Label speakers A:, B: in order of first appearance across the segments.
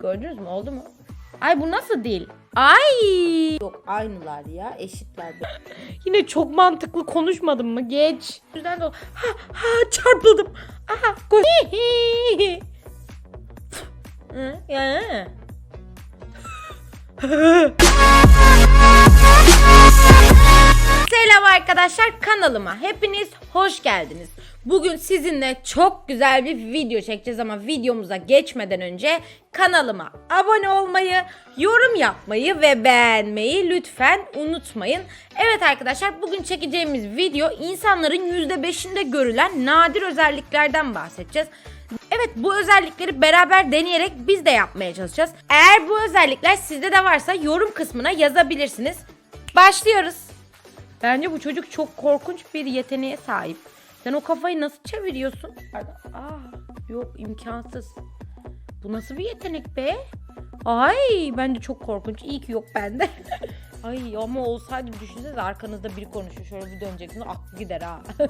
A: Gördünüz mü? Oldu mu? Ay bu nasıl dil? Ay! Yok aynılar ya. Eşitler. Yine çok mantıklı konuşmadım mı? Geç. Yüzden de ha ha çarpıldım. Aha koş. Hı, ya. Selam arkadaşlar kanalıma hepiniz hoş geldiniz. Bugün sizinle çok güzel bir video çekeceğiz ama videomuza geçmeden önce kanalıma abone olmayı, yorum yapmayı ve beğenmeyi lütfen unutmayın. Evet arkadaşlar bugün çekeceğimiz video insanların %5'inde görülen nadir özelliklerden bahsedeceğiz. Evet bu özellikleri beraber deneyerek biz de yapmaya çalışacağız. Eğer bu özellikler sizde de varsa yorum kısmına yazabilirsiniz. Başlıyoruz. Bence bu çocuk çok korkunç bir yeteneğe sahip. Sen o kafayı nasıl çeviriyorsun? Aa, yok imkansız. Bu nasıl bir yetenek be? Ay bence çok korkunç. İyi ki yok bende. Ay ama olsaydı düşünsenize arkanızda biri konuşuyor. Şöyle bir döneceksiniz aklı gider ha.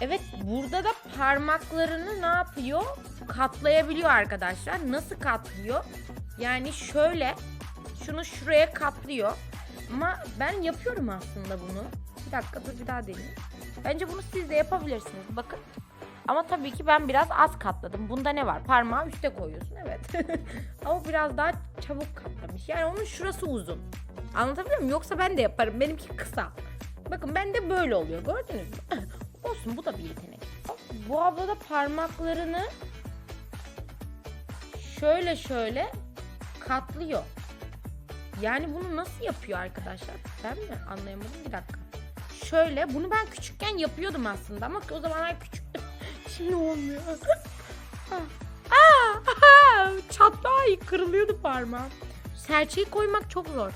A: evet burada da parmaklarını ne yapıyor? Katlayabiliyor arkadaşlar. Nasıl katlıyor? Yani şöyle şunu şuraya katlıyor. Ama ben yapıyorum aslında bunu. Bir dakika dur bir daha deneyeyim. Bence bunu siz de yapabilirsiniz. Bakın. Ama tabii ki ben biraz az katladım. Bunda ne var? Parmağı üste koyuyorsun evet. Ama biraz daha çabuk katlamış. Yani onun şurası uzun. Anlatabiliyor muyum? Yoksa ben de yaparım. Benimki kısa. Bakın bende böyle oluyor. Gördünüz mü? Olsun bu da bir yetenek. Bu abla da parmaklarını şöyle şöyle katlıyor. Yani bunu nasıl yapıyor arkadaşlar? Ben mi anlayamadım bir dakika. Şöyle bunu ben küçükken yapıyordum aslında ama o zamanlar küçüktüm. Şimdi olmuyor. Aa, aa, çatla ay kırılıyordu parmağım. Serçeyi koymak çok zor.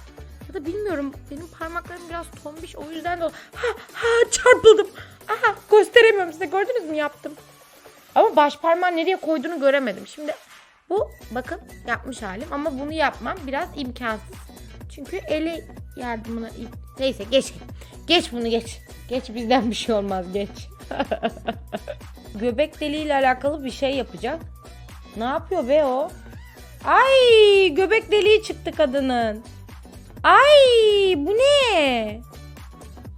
A: Ya da bilmiyorum benim parmaklarım biraz tombiş o yüzden de ha ha çarpıldım. Aha gösteremiyorum size gördünüz mü yaptım. Ama baş parmağı nereye koyduğunu göremedim. Şimdi bu bakın yapmış halim ama bunu yapmam biraz imkansız. Çünkü eli yardımına neyse geç. Geç bunu geç. Geç bizden bir şey olmaz geç. Göbek deliğiyle alakalı bir şey yapacak. Ne yapıyor be o? Ay göbek deliği çıktı kadının. Ay bu ne?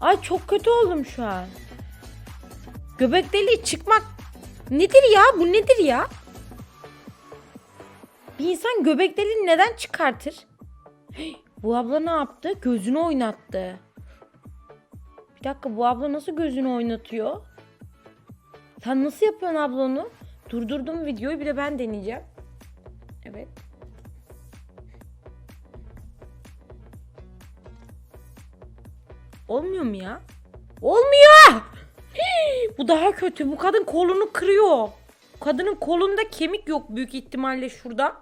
A: Ay çok kötü oldum şu an. Göbek deliği çıkmak nedir ya? Bu nedir ya? Bir insan göbek deliğini neden çıkartır? Bu abla ne yaptı? Gözünü oynattı. Bir dakika bu abla nasıl gözünü oynatıyor? Sen nasıl yapıyorsun abla onu? Durdurdum videoyu bir de ben deneyeceğim. Evet. Olmuyor mu ya? Olmuyor! Bu daha kötü. Bu kadın kolunu kırıyor. Kadının kolunda kemik yok büyük ihtimalle şurada.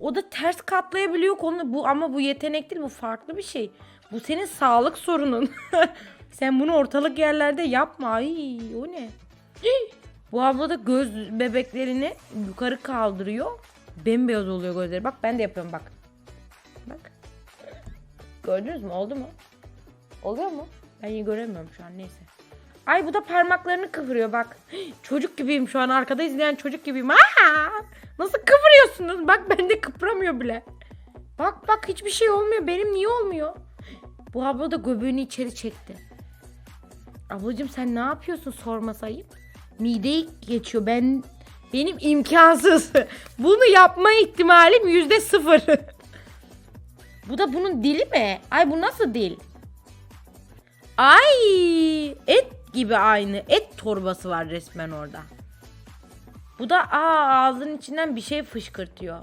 A: O da ters katlayabiliyor kolunu. Bu ama bu yetenek değil bu farklı bir şey. Bu senin sağlık sorunun. Sen bunu ortalık yerlerde yapma. Ay o ne? Bu abla da göz bebeklerini yukarı kaldırıyor. Bembeyaz oluyor gözleri. Bak ben de yapıyorum bak. Bak. Gördünüz mü? Oldu mu? Oluyor mu? Ben iyi göremiyorum şu an neyse. Ay bu da parmaklarını kıvırıyor bak. Çocuk gibiyim şu an arkada izleyen çocuk gibiyim. Aa! Nasıl kıvırıyorsunuz? Bak bende kıpıramıyor bile. Bak bak hiçbir şey olmuyor. Benim niye olmuyor? Bu abla da göbeğini içeri çekti. Ablacığım sen ne yapıyorsun sormasayım? Mideyi geçiyor. Ben benim imkansız. Bunu yapma ihtimalim yüzde sıfır. bu da bunun dili mi? Ay bu nasıl dil? Ay et gibi aynı. Et torbası var resmen orada. Bu da aa, ağzının içinden bir şey fışkırtıyor.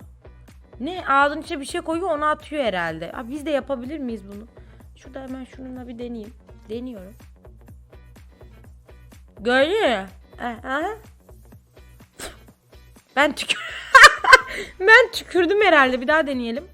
A: Ne ağzının içine bir şey koyuyor onu atıyor herhalde. Aa, biz de yapabilir miyiz bunu? Şurada hemen şununla bir deneyeyim. Deniyorum. Görüyor. Ben tükür Ben tükürdüm herhalde. Bir daha deneyelim.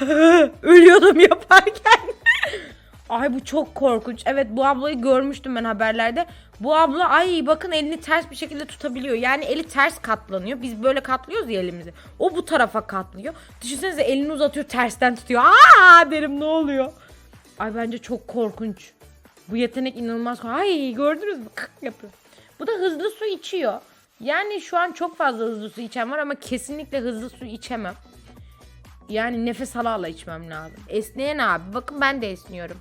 A: Ölüyordum yaparken. ay bu çok korkunç. Evet bu ablayı görmüştüm ben haberlerde. Bu abla ay bakın elini ters bir şekilde tutabiliyor. Yani eli ters katlanıyor. Biz böyle katlıyoruz ya elimizi. O bu tarafa katlıyor. Düşünsenize elini uzatıyor tersten tutuyor. Aa derim ne oluyor? Ay bence çok korkunç. Bu yetenek inanılmaz. Ay gördünüz mü? Kık yapıyor. Bu da hızlı su içiyor. Yani şu an çok fazla hızlı su içen var ama kesinlikle hızlı su içemem. Yani nefes ala ala içmem lazım. Esneyen abi. Bakın ben de esniyorum.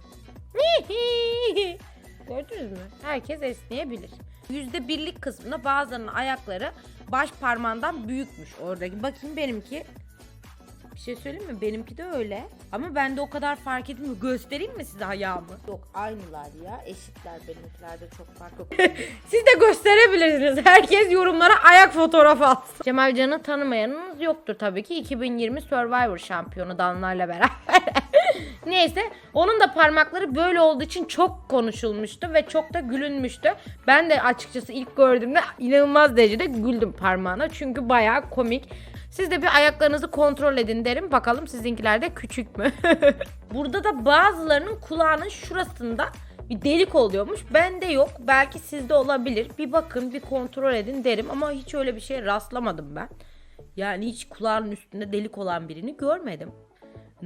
A: Gördünüz mü? Herkes esneyebilir. Yüzde birlik kısmında bazılarının ayakları baş parmağından büyükmüş oradaki. Bakayım benimki. Bir şey söyleyeyim mi? Benimki de öyle. Ama ben de o kadar fark etmiyor. Göstereyim mi size ayağımı? Yok aynılar ya. Eşitler benimkilerde çok fark yok. Siz de gösterebilirsiniz. Herkes yorumlara ayak fotoğrafı atsın. Cemal Can'ı tanımayanınız yoktur tabii ki. 2020 Survivor şampiyonu Danlar'la beraber. Neyse onun da parmakları böyle olduğu için çok konuşulmuştu ve çok da gülünmüştü. Ben de açıkçası ilk gördüğümde inanılmaz derecede güldüm parmağına. Çünkü bayağı komik. Siz de bir ayaklarınızı kontrol edin derim. Bakalım sizinkiler de küçük mü? Burada da bazılarının kulağının şurasında bir delik oluyormuş. Bende yok. Belki sizde olabilir. Bir bakın, bir kontrol edin derim ama hiç öyle bir şeye rastlamadım ben. Yani hiç kulağının üstünde delik olan birini görmedim.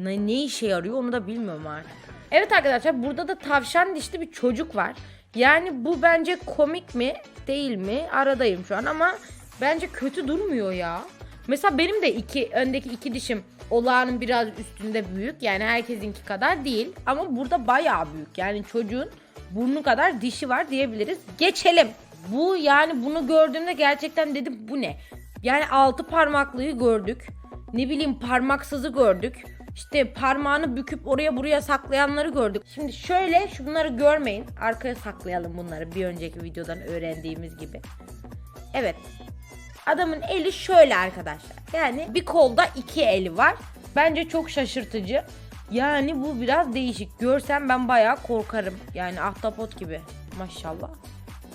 A: Ne, ne işe yarıyor onu da bilmiyorum artık. Evet arkadaşlar burada da tavşan dişli bir çocuk var. Yani bu bence komik mi değil mi aradayım şu an ama bence kötü durmuyor ya. Mesela benim de iki öndeki iki dişim olağanın biraz üstünde büyük. Yani herkesinki kadar değil ama burada bayağı büyük. Yani çocuğun burnu kadar dişi var diyebiliriz. Geçelim. Bu yani bunu gördüğümde gerçekten dedim bu ne? Yani altı parmaklıyı gördük. Ne bileyim parmaksızı gördük. İşte parmağını büküp oraya buraya saklayanları gördük. Şimdi şöyle şunları görmeyin. Arkaya saklayalım bunları bir önceki videodan öğrendiğimiz gibi. Evet. Adamın eli şöyle arkadaşlar. Yani bir kolda iki eli var. Bence çok şaşırtıcı. Yani bu biraz değişik. Görsem ben bayağı korkarım. Yani ahtapot gibi. Maşallah.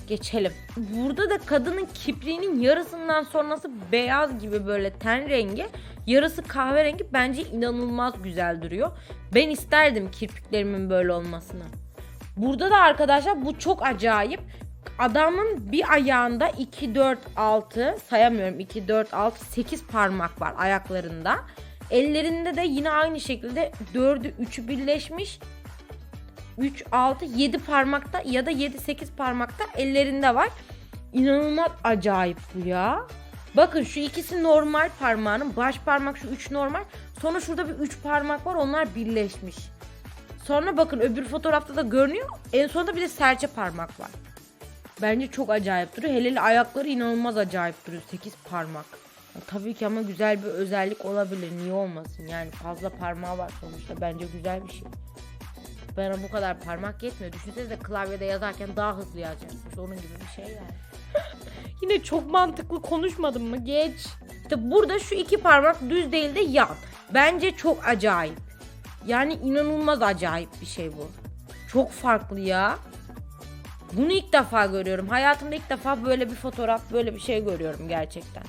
A: Geçelim. Burada da kadının kipriğinin yarısından sonrası beyaz gibi böyle ten rengi. Yarısı kahverengi bence inanılmaz güzel duruyor. Ben isterdim kirpiklerimin böyle olmasını. Burada da arkadaşlar bu çok acayip. Adamın bir ayağında 2, 4, 6 sayamıyorum 2, 4, 6, 8 parmak var ayaklarında. Ellerinde de yine aynı şekilde 4'ü 3'ü birleşmiş. 3, 6, 7 parmakta ya da 7, 8 parmakta ellerinde var. İnanılmaz acayip bu ya. Bakın şu ikisi normal parmağının baş parmak şu 3 normal. Sonra şurada bir 3 parmak var onlar birleşmiş. Sonra bakın öbür fotoğrafta da görünüyor. En sonunda bir de serçe parmak var. Bence çok acayip duruyor. Hele ayakları inanılmaz acayip duruyor. 8 parmak. Ya tabii ki ama güzel bir özellik olabilir. Niye olmasın? Yani fazla parmağı var sonuçta. Bence güzel bir şey. Bana bu kadar parmak yetmiyor. Düşünsenize klavyede yazarken daha hızlı yazacaksınız. Onun gibi bir şey yani. Yine çok mantıklı konuşmadım mı? Geç. İşte burada şu iki parmak düz değil de yan. Bence çok acayip. Yani inanılmaz acayip bir şey bu. Çok farklı ya. Bunu ilk defa görüyorum. Hayatımda ilk defa böyle bir fotoğraf, böyle bir şey görüyorum gerçekten.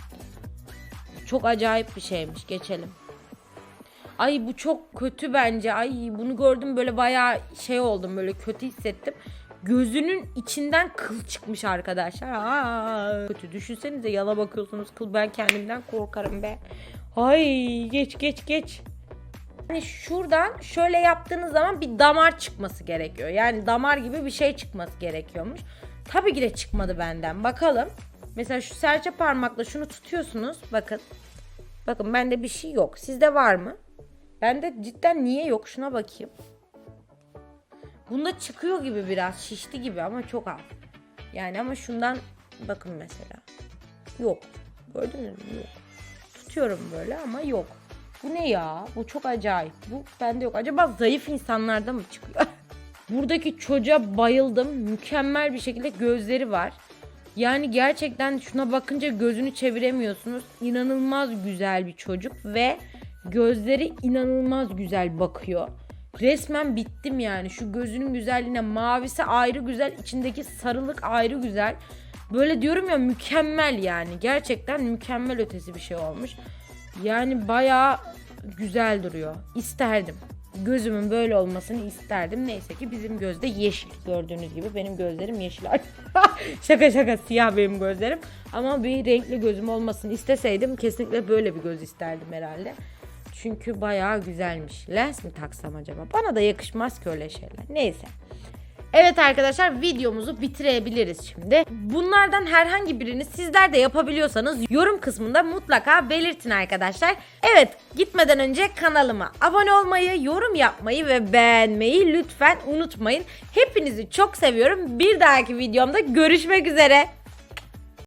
A: Çok acayip bir şeymiş. Geçelim. Ay bu çok kötü bence. Ay bunu gördüm böyle bayağı şey oldum böyle kötü hissettim. Gözünün içinden kıl çıkmış arkadaşlar. Aa, kötü. Düşünsenize yala bakıyorsunuz kıl. Ben kendimden korkarım be. Ay geç geç geç. Yani şuradan şöyle yaptığınız zaman bir damar çıkması gerekiyor. Yani damar gibi bir şey çıkması gerekiyormuş. Tabii ki de çıkmadı benden. Bakalım. Mesela şu serçe parmakla şunu tutuyorsunuz. Bakın. Bakın bende bir şey yok. Sizde var mı? Bende cidden niye yok? Şuna bakayım. Bunda çıkıyor gibi biraz. Şişti gibi ama çok az. Yani ama şundan bakın mesela. Yok. Gördünüz mü? Yok. Tutuyorum böyle ama yok. Bu ne ya? Bu çok acayip. Bu bende yok. Acaba zayıf insanlarda mı çıkıyor? Buradaki çocuğa bayıldım. Mükemmel bir şekilde gözleri var. Yani gerçekten şuna bakınca gözünü çeviremiyorsunuz. İnanılmaz güzel bir çocuk ve gözleri inanılmaz güzel bakıyor. Resmen bittim yani. Şu gözünün güzelliğine mavisi ayrı güzel, içindeki sarılık ayrı güzel. Böyle diyorum ya mükemmel yani. Gerçekten mükemmel ötesi bir şey olmuş. Yani bayağı güzel duruyor. İsterdim. Gözümün böyle olmasını isterdim. Neyse ki bizim gözde yeşil. Gördüğünüz gibi benim gözlerim yeşil. şaka şaka siyah benim gözlerim. Ama bir renkli gözüm olmasını isteseydim kesinlikle böyle bir göz isterdim herhalde. Çünkü bayağı güzelmiş. Lens mi taksam acaba? Bana da yakışmaz ki öyle şeyler. Neyse. Evet arkadaşlar videomuzu bitirebiliriz şimdi. Bunlardan herhangi birini sizler de yapabiliyorsanız yorum kısmında mutlaka belirtin arkadaşlar. Evet gitmeden önce kanalıma abone olmayı, yorum yapmayı ve beğenmeyi lütfen unutmayın. Hepinizi çok seviyorum. Bir dahaki videomda görüşmek üzere.